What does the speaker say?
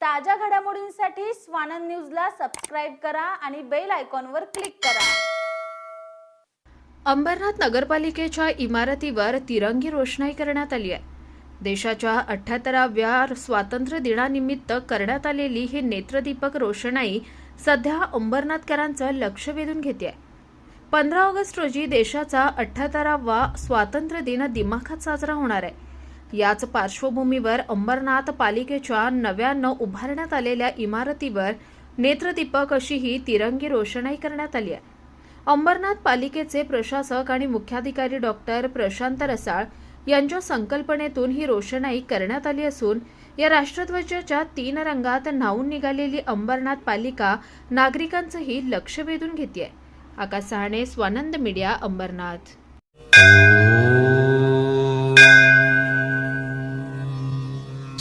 ताज्या घडामोडींसाठी स्वानंद न्यूजला सबस्क्राईब करा आणि बेल आयकॉनवर क्लिक करा. अंबरनाथ नगरपालिकेच्या इमारतीवर तिरंगी रोषणाई करण्यात आली आहे. देशाच्या अठ्ठ्याहत्तराव्या स्वातंत्र्य दिनानिमित्त करण्यात आलेली ही नेत्रदीपक रोषणाई सध्या अंबरनाथकरांचं लक्ष वेधून घेते पंधरा ऑगस्ट रोजी देशाचा अठ्ठ्याहत्तरावा स्वातंत्र्य दिन दिमाखात साजरा होणार आहे. याच पार्श्वभूमीवर अंबरनाथ पालिकेच्या नव्यानं उभारण्यात आलेल्या इमारतीवर नेत्रदीपक अशी ही तिरंगी रोषणाई करण्यात आली आहे. अंबरनाथ पालिकेचे प्रशासक आणि मुख्याधिकारी डॉक्टर प्रशांत रसाळ यांच्या संकल्पनेतून ही रोषणाई करण्यात आली असून या राष्ट्रध्वजाच्या तीन रंगात न्हावून निघालेली अंबरनाथ पालिका नागरिकांचंही लक्ष वेधून घेते आकाश सहाणे स्वानंद मीडिया अंबरनाथ.